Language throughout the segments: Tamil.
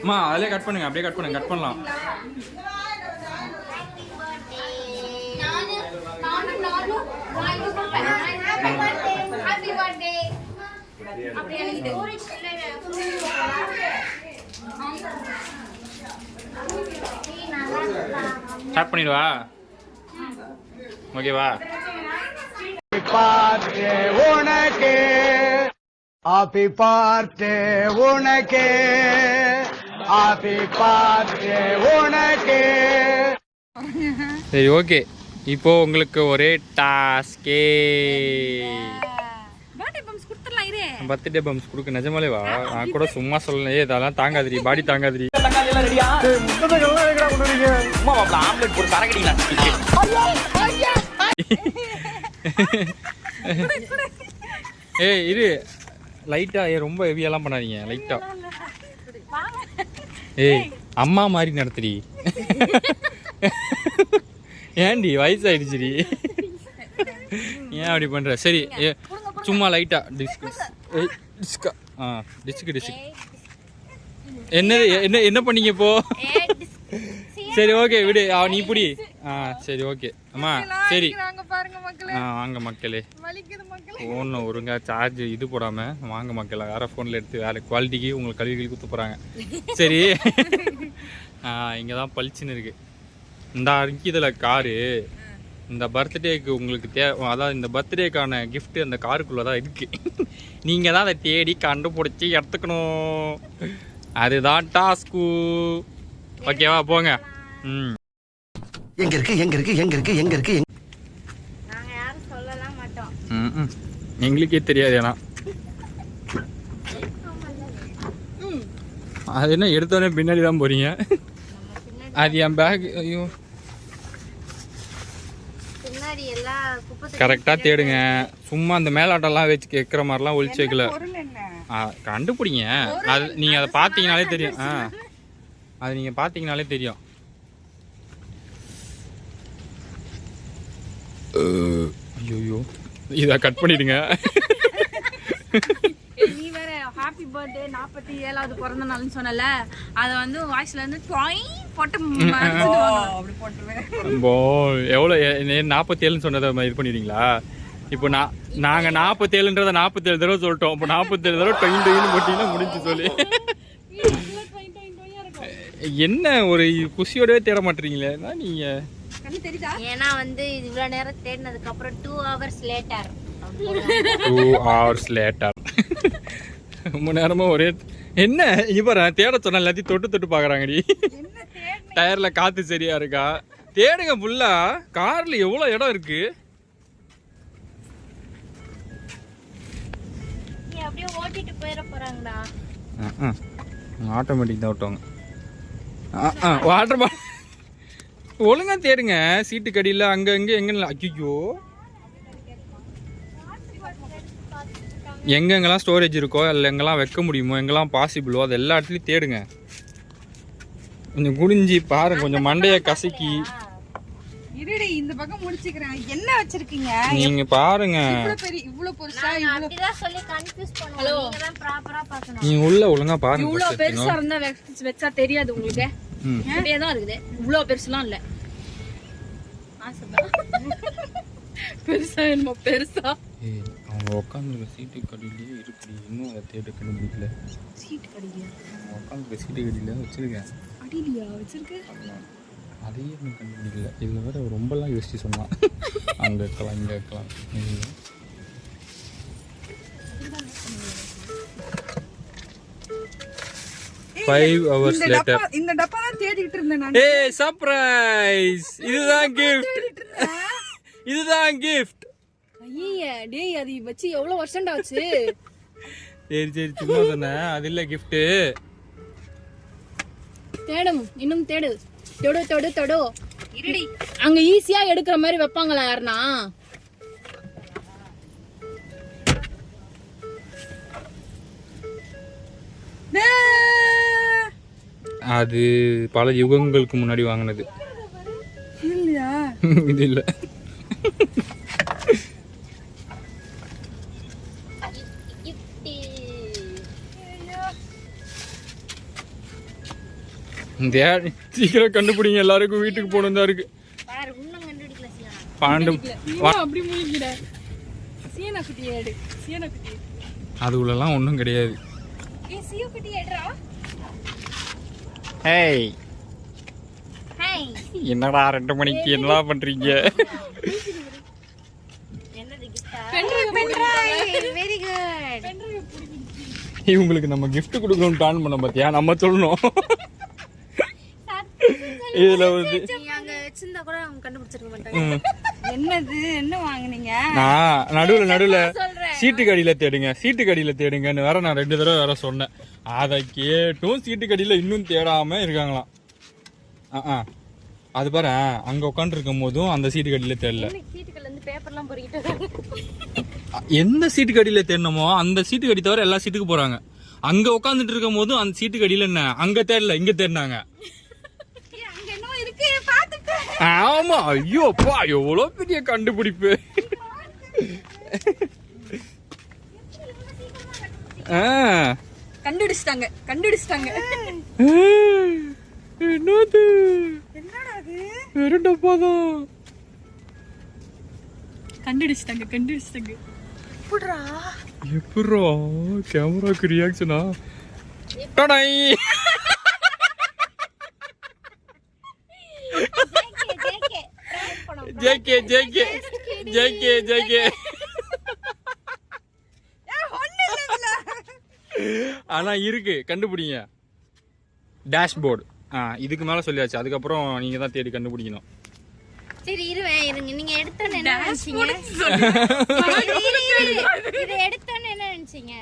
அம்மா அதிலே கட் பண்ணுங்க அப்படியே கட் பண்ணுங்க கட் பண்ணலாம். அப்படியே ஸ்டார்ட் பண்ணிடுவா? ஓகேவா பார்த்து உனக்கு. ஆப்பி பார்த்து உனக்கு. ஆப்பி பார்த்து உனக்கு. சரி ஓகே இப்போ உங்களுக்கு ஒரே டாஸ்கே பர்த்டே பம்ஸ் கொடுக்க நிஜமாலே வா. நான் கூட சும்மா சொல்லலையே இதெல்லாம் தாங்காதிரி பாடி தாங்காதிரி ஏய் இரு. லைட்டா ஏ ரொம்ப ஹெவியெல்லாம் பண்ணாதீங்க லைட்டா ஏய் அம்மா மாதிரி நடத்துடி. ஏன்டி வயசாயிடுச்சுடி. ஏன் அப்படி பண்ற? சரி ஏ சும்மா லைட்டா டிஸ்க் ஏய் டிஸ்கா ஆ? டிஸ்க் டிஸ்க் என்னது என்ன என்ன பண்ணீங்க இப்போ? சரி ஓகே விடு. ஆ, நீ புடி. ஆ சரி ஓகே அம்மா சரி. வாங்க பாருங்க மக்களே. ஆ வாங்க மக்களே. ஃபோனில் ஒழுங்கா சார்ஜ் இது போடாமல் வாங்க மக்கள். வேற ஃபோனில் எடுத்து வேற குவாலிட்டிக்கு உங்களுக்கு கழுவி கழுவி குத்து போகிறாங்க சரி. இங்கே தான் பளிச்சுன்னு இருக்கு. இந்த இதில் காரு இந்த பர்த்டேக்கு உங்களுக்கு தே அதாவது இந்த பர்த்டேக்கான gift அந்த காருக்குள்ளே தான் இருக்கு. நீங்கள் தான் அதை தேடி கண்டுபிடிச்சி எடுத்துக்கணும். அதுதான் டாஸ்கு ஓகேவா போங்க. ம். எங்க இருக்கு எங்க இருக்கு எங்க இருக்கு எங்க இருக்கு எங்க- நாங்க யாரும் சொல்லலாம் மாட்டோம். ம், ம். எங்களுக்கே தெரியாது ஏன்னா. அது என்ன எடுத்தோடனே பின்னாடி தான் போறீங்க அது என் பேக் ஐயோ பின்னாடி எல்லாம் குப்பை கரெக்டாக தேடுங்க. சும்மா அந்த மேலாட்டம்லாம் வச்சு கேட்குற மாதிரிலாம் ஒழிச்சு வைக்கல. கண்டுபிடிங்க. அது நீங்கள் அதை பார்த்தீங்கனாலே தெரியும். ஆ. அது நீங்கள் பார்த்தீங்கனாலே தெரியும். ஐயோ இதை கட் பண்ணிடுங்க. நீ வேற ஹாப்பி பர்த்டே நாற்பத்தி ஏழாவது பிறந்த நாள்னு சொன்னல. அதை வந்து வாய்ஸ்ல இருந்து போட்டு மறைச்சிட்டு வாங்க. போ எவ்வளோ நாற்பத்தேழுன்னு சொன்னதை இது பண்ணிடுறீங்களா இப்போ நான் நாங்கள் நாற்பத்தேழுன்றதை நாற்பத்தேழு தடவை சொல்லிட்டோம். இப்போ நாற்பத்தேழு தடவை டொயின் டொயின்னு போட்டிங்கன்னா முடிஞ்சு சொல்லி. என்ன ஒரு குஷியோடவே தேட மாட்டீங்களே? நீங்கள் கண்ணு தெரியுதா? ஏன்னா வந்து இது இவ்வளவு நேரம் தேடினதுக்கு அப்புறம் two hours later two hours later ரொம்ப நேரமாக ஒரே என்ன? இவர? தேட சொன்ன எல்லாத்தையும் தொட்டு தொட்டு பார்க்குறாங்கடி. டயரில் காற்று சரியா இருக்கா? தேடுங்க ஃபுல்லா காரில் எவ்வளோ இடம் இருக்கு? ஆட்டோமேட்டிக் தான் விட்டவங்க வாட்டர் பாட்டில் ஒழுங்கா தேடுங்க. சீட்டு கடியில் அங்கே அங்கே எங்கே ஐயோ எங்கெங்கெல்லாம் ஸ்டோரேஜ் இருக்கோ இல்லை எங்கெல்லாம் வைக்க முடியுமோ எங்கெல்லாம் பாசிபிளோ அது எல்லா இடத்துலையும் தேடுங்க. கொஞ்சம் குடிஞ்சி பாருங்க கொஞ்சம் மண்டையை கசக்கி. இருடி இந்த பக்கம் முடிச்சுக்கிறேன். என்ன வச்சிருக்கீங்க? நீங்க பாருங்க. இவ்வளவு பெரிய இவ்வளவு பெருசா பண்ணுவோம். நீங்க உள்ள ஒழுங்கா பாருங்க இவ்வளவு. பெருசா இருந்தா வெச்- வச்சா தெரியாது உங்களுக்கு. அப்படியே தான் இருக்குது. இவ்வளவு பெருசுலாம் இல்ல. பெருசா என்னமோ பெருசா. அவங்க உட்காந்துருக்க சீட்டு கடியிலேயே இருக்குடி. இன்னும் அதை தேட கண்டுபிடிக்கல சீட் கிடைக்கல அவங்க உட்காந்துருக்க சீட்டு கடியில வச்சிருக்கேன். அடியிலையா வச்சிருக்கு? அதையே இன்னும் கண்டுபிடிக்கல. இதில் வேற ரொம்பலாம் யோசிச்சு சொன்னான். அங்கே இருக்கலாம் இங்கே இருக்கலாம். ஃபைவ் ஹவர்ஸ் லேட்டர் இந்த டப்பா தான் தேடிட்டு இருந்தேன் நான். ஏய் சர்ப்ரைஸ் இதுதான் கிஃப்ட் இதுதான் கிஃப்ட் ஐயே டேய் அது வச்சு எவ்வளவு வருஷம்டா ஆச்சு? சரி சரி சும்மா சொன்னேன். அது இல்லை கிஃப்ட்டு தேடும் இன்னும் தேடு. தொடு தொடு தொடு. இருடி. அங்க ஈஸியா எடுக்கிற மாதிரி வைப்பாங்களா யாருனா அது பல யுகங்களுக்கு முன்னாடி வாங்கினது. இல்லையா? இது இல்லை. சீக்கிரம் கண்டுபிடிங்க. எல்லாருக்கும் வீட்டுக்கு போகணும் தான் இருக்கு. அது உள்ளலாம் ஒன்றும் கிடையாது. ஏய் என்னடா ரெண்டு மணிக்கு என்னடா பண்றீங்க? இவங்களுக்கு நம்ம கிஃப்ட் கொடுக்கணும்னு பிளான் பண்ண பார்த்தியா நம்ம சொல்லணும். மாட்டாங்க. ம். என்னது? என்ன வாங்குனீங்க? நான் நடுவுல நடுவுல சீட்டு கடியில தேடுங்க சீட்டு கடியில தேடுங்கன்னு வேற நான் ரெண்டு தடவை வேற சொன்னேன். அதை கேட்டும் சீட்டு கடியில இன்னும் தேடாம இருக்காங்களாம். ஆ ஆ. அது பாரு அங்க உட்காந்து இருக்கும் போதும் அந்த சீட்டு கடியில தேடல. சீட்டுகள் இருந்து பேப்பர்லாம் பொறுக்கிட்டு வராங்க? எந்த சீட்டு கடியில தேடணுமோ அந்த சீட்டு கடி தவிர எல்லா சீட்டுக்கு போறாங்க. அங்க உட்காந்துட்டு இருக்கும் போதும் அந்த சீட்டு கடியில என்ன? அங்க தேடல இங்க தேடினாங்க. ஆமா ஐயோ அப்பா எவ்வளோ பெரிய கண்டுபிடிப்பு. கண்டுபிடிச்சிட்டாங்க கண்டுபிடிச்சிட்டாங்க. என்னது? வெறும் டப்பா தான் கண்டுபிடிச்சிட்டாங்க கண்டுபிடிச்சிட்டாங்க. எப்படா எப்படா கேமராக்கு ரியாக்ஷனா டடாய் ஜேகே ஜேகே ஜேகே ஜேகே ஆனா இருக்கு கண்டுபிடிங்க. டேஷ்போர்டு ஆ இதுக்கு மேல சொல்லியாச்சு. அதுக்கப்புறம் நீங்க தான் தேடி கண்டுபிடிக்கணும். சரி இருவேன் இருங்க. நீங்க எடுத்தோன்னு என்ன நினைச்சீங்க. இதை எடுத்தோன்னு என்ன நினைச்சீங்க?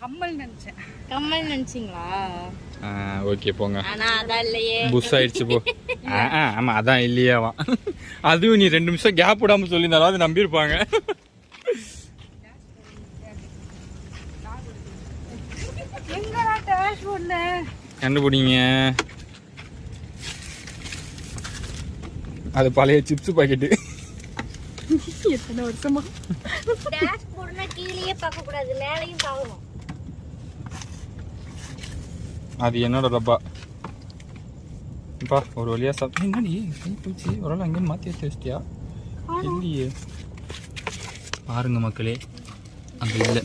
கம்மல் நினைச்சேன். கம்மல் நினைச்சீங்களா? ஓகே போங்க. ஆனா அதான் இல்லையே. புஷ் ஆயிடுச்சு போ. ஆ, ஆ, ஆமா அதான் இல்லையாவா அதுவும் நீ ரெண்டு நிமிஷம் கேப் விடாம சொல்லியிருந்தாலும் நம்பியிருப்பாங்க. எங்கடா டேஷ்போர்ட்ல கண்டுபிடிங்க. அது பழைய சிப்ஸ் பாக்கெட்டு எத்தனை வருஷமா? டேஷ்போர்ட்னா கீழேயே பார்க்க கூடாது மேலையும் பார்க்கணும். அது என்னோட டப்பா பா ஒரு வழியா சாப்பிட்டு என்னடி? கை பூச்சி ஒரு வேளை அங்கேயும் மாற்றி வச்சு வச்சிட்டியா இல்லையே. பாருங்க மக்களே அங்க இல்லை.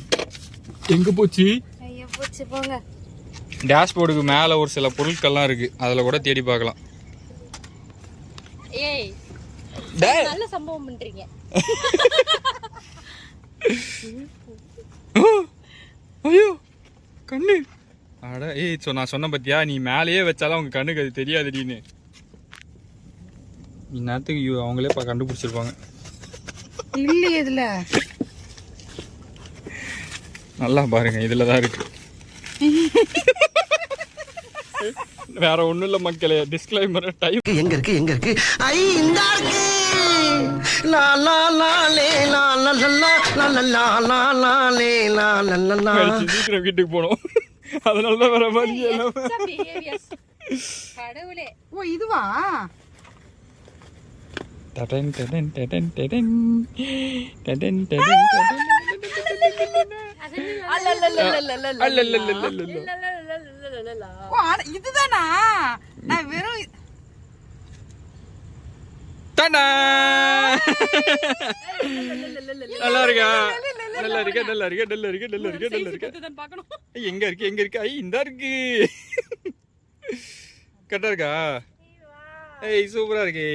எங்க போச்சு? போங்க. டேஷ்போர்டுக்கு மேலே ஒரு சில பொருட்கள்லாம் இருக்கு. அதில் கூட தேடி பார்க்கலாம். ஏய் நல்ல சம்பவம் பண்றீங்க. ஐயோ கண்ணு. அட ஏய் ஸோ நான் சொன்ன பார்த்தியா நீ மேலேயே வச்சாலும் அவங்க கண்ணுக்கு அது தெரியாதுடின்னு. இந்நேரத்துக்கு அவங்களே இப்போ கண்டுபிடிச்சிருப்பாங்க. இல்லையே இதில். நல்லா பாருங்க இதில் தான் இருக்கு. வேற ஒண்ணும் இல்ல மக்களே. டிஸ்க்ளைமர் டைப் எங்க இருக்கு எங்க இருக்கு? ஐ இந்த இருக்கு லா லே லா லா லா லா லே லா லா லா வீட்டுக்கு போனோம். அதனால தான் வேற மாதிரி கடவுளே ஓ இதுவா டடன் டடன் டடன் டடன் டடன் டடன் இதுதானா நான் வெறும்! நல்லா இருக்கா நல்லா இருக்கா நல்லா இருக்கா நல்லா இருக்கா நல்லா இருக்கா. நல்லா இருக்கா. எங்க இருக்கு எங்க இருக்கு? ஐ இந்த இருக்கு. கரெக்டா இருக்கா? ஏய் சூப்பரா இருக்கு.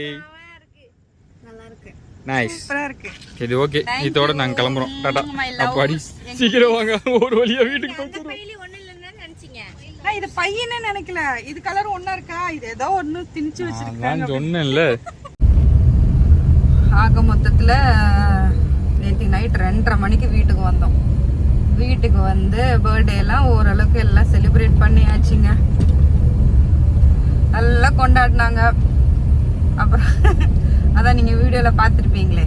நல்லா இருக்கு நைஸ் சூப்பரா இருக்கு. இது ஓகே. இதோட நாங்க கிளம்புறோம். டாடா. அப்பாடி சீக்கிரம் வாங்க. ஒரு வழியா வீட்டுக்கு போயிடுறோம் பையில ஒண்ணு இல்லைன்னு நினைச்சீங்க? நான் இது பையனே நினைக்கல. இது கலர் ஒண்ணா இருக்கா? இது ஏதோ ஒண்ணு திணிச்சு வச்சிருக்காங்க நான் சொன்னேன்ல. ஆக மொத்தத்தில் நேற்று நைட் ரெண்டரை மணிக்கு வீட்டுக்கு வந்தோம். வீட்டுக்கு வந்து பர்த்டேலாம் ஓரளவுக்கு எல்லாம் செலிப்ரேட் பண்ணியாச்சுங்க. நல்லா கொண்டாடினாங்க. அப்புறம் அதான் நீங்கள் வீடியோவில் பார்த்துருப்பீங்களே.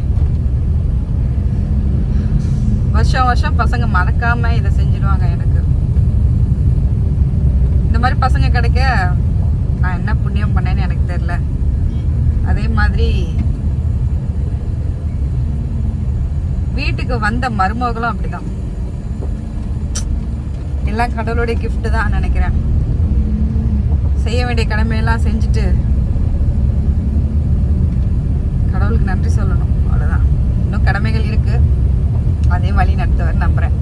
வருஷம் வருஷம் பசங்க மறக்காமல் இதை செஞ்சிடுவாங்க எனக்கு. இந்த மாதிரி பசங்க கிடைக்க நான் என்ன புண்ணியம் பண்ணேன்னு எனக்கு தெரில அதே மாதிரி வீட்டுக்கு வந்த மருமகளும் அப்படிதான். எல்லாம் கடவுளுடைய கிஃப்ட் தான் நினைக்கிறேன். செய்ய வேண்டிய கடமையெல்லாம் செஞ்சுட்டு கடவுளுக்கு நன்றி சொல்லணும். அவ்வளோதான் இன்னும் கடமைகள் இருக்கு. அதே வழி நடத்துவர் நம்புறேன்.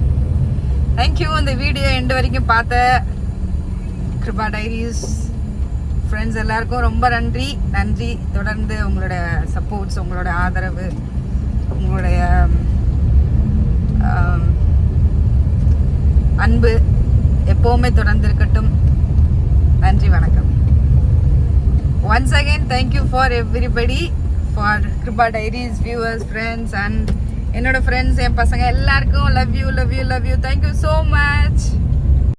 தேங்க்யூ இந்த வீடியோ எண்டு வரைக்கும் பார்த்த கிருபா டைரிஸ் ஃப்ரெண்ட்ஸ் எல்லாருக்கும் ரொம்ப நன்றி. நன்றி. தொடர்ந்து உங்களோட சப்போர்ட்ஸ் உங்களோட ஆதரவு உங்களுடைய ஆம், அன்பு எப்போவுமே தொடர்ந்து இருக்கட்டும் நன்றி வணக்கம். Once again thank you for everybody for Kiruba diaries viewers friends and என்னோட ஃப்ரெண்ட்ஸ் என் பசங்க எல்லாருக்கும் love you love you love you thank you so much